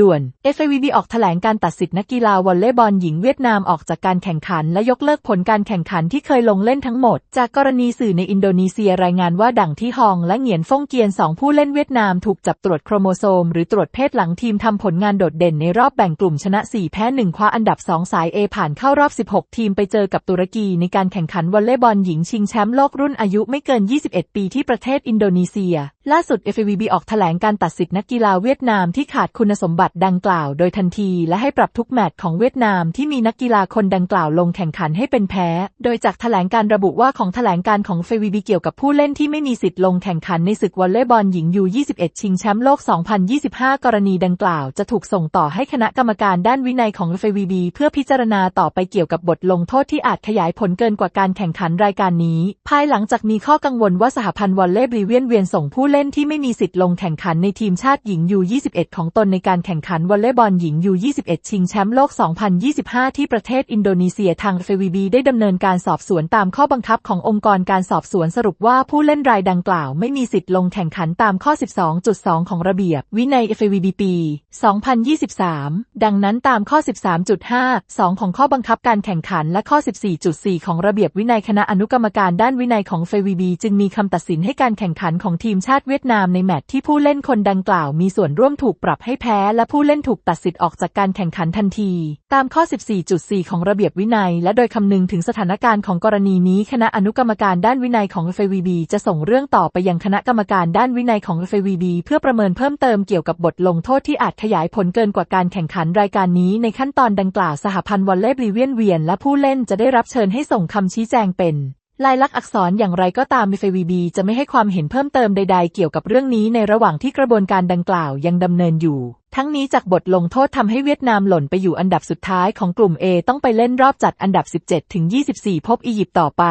ด่วน FIVB ออกแถลงการตัดสิทธินักกีฬาวอลเลย์บอลหญิงเวียดนามออกจากการแข่งขัน และยกเลิกผลการแข่งขันที่เคยลงเล่นทั้งหมด จากกรณีสื่อในอินโดนีเซียรายงานว่าดั่งที่ฮองและเหงียนฟงเกียนสองผู้เล่นเวียดนามถูกจับตรวจโครโมโซม หรือตรวจเพศหลังทีมทำผลงานโดดเด่นในรอบแบ่งกลุ่มชนะ 4 แพ้ 1 คว้าอันดับ 2 สาย A ผ่านเข้ารอบ 16 ทีมไปเจอกับตุรกีในการแข่งขันวอลเลย์บอลหญิงชิงแชมป์โลกรุ่นอายุไม่เกิน 21 ปีที่ประเทศอินโดนีเซีย ล่าสุด FIVB ออกแถลงการตัดสิทธินักกีฬาเวียดนามที่ขาดคุณสมบัติดังกล่าวโดยทันทีและให้ปรับทุกแมตช์ของเวียดนามที่มีนักกีฬาคนดังกล่าวลงแข่งขันให้เป็นแพ้ โดยจากแถลงการระบุว่าของแถลงการของ FIVB เกี่ยวกับผู้เล่นที่ไม่มีสิทธิ์ลงแข่งขันในศึกวอลเลย์บอลหญิงยู21 ชิงแชมป์โลก 2025 กรณีดังกล่าวจะถูกส่งต่อให้คณะกรรมการด้านวินัยของ FIVB เพื่อพิจารณาต่อไปเกี่ยวกับบทลงโทษที่อาจขยายผลเกินกว่าการแข่งขันรายการนี้ ภายหลังจากมีข้อกังวลว่าสหพันธ์วอลเลย์บริเวียนเวียนส่งผู้เล่นที่ไม่มีสิทธิ์ลงแข่งขันในทีมชาติหญิงยู21 ของตนในการแข่งขันวอลเลย์บอลหญิงยู21 ชิงแชมป์โลก 2025 ที่ประเทศอินโดนีเซียทาง FIVB ได้ดำเนินการสอบสวนตามข้อบังคับขององค์กรการสอบสวนสรุปว่าผู้เล่นรายดังกล่าว ไม่มีสิทธิ์ลงแข่งขันตามข้อ 12.2 ของระเบียบ วินัย FIVB ปี 2023 ดังนั้นตามข้อ 13.5 2 ของข้อบังคับการแข่งขันและข้อ 14.4 ของระเบียบวินัยคณะอนุกรรมการด้านวินัยของ FIVB จึงมีคำตัดสินให้การแข่งขันของทีมชาติเวียดนามในแมตช์ที่ผู้เล่นคนดังกล่าวมีส่วนร่วมถูกปรับให้แพ้และผู้เล่นถูกตัดสิทธิ์ออกจากการแข่งขันทันที ตามข้อ 14.4 ของระเบียบวินัย และโดยคำนึงถึงสถานการณ์ของกรณีนี้ คณะอนุกรรมการด้านวินัยของ FIVB จะส่งเรื่องต่อไปยังคณะกรรมการด้านวินัยของ FIVB เพื่อประเมินเพิ่มเติมเกี่ยวกับบทลงโทษที่อาจขยายผลเกินกว่าการแข่งขันรายการนี้ ในขั้นตอนดังกล่าวสหพันธ์วอลเลย์บริเวียนเวียน และผู้เล่นจะได้รับเชิญให้ส่งคำชี้แจงเป็น ลายลักษณ์อักษรอย่างไรก็ตามมิเฟวีบีจะไม่ให้ความเห็นเพิ่มเติมใด ๆ เกี่ยวกับเรื่องนี้ในระหว่างที่กระบวนการดังกล่าวยังดำเนินอยู่ ทั้งนี้จากบทลงโทษทำให้เวียดนามหล่นไปอยู่อันดับสุดท้ายของกลุ่ม A ต้องไปเล่นรอบจัดอันดับ 17-24 พบอียิปต์ต่อไป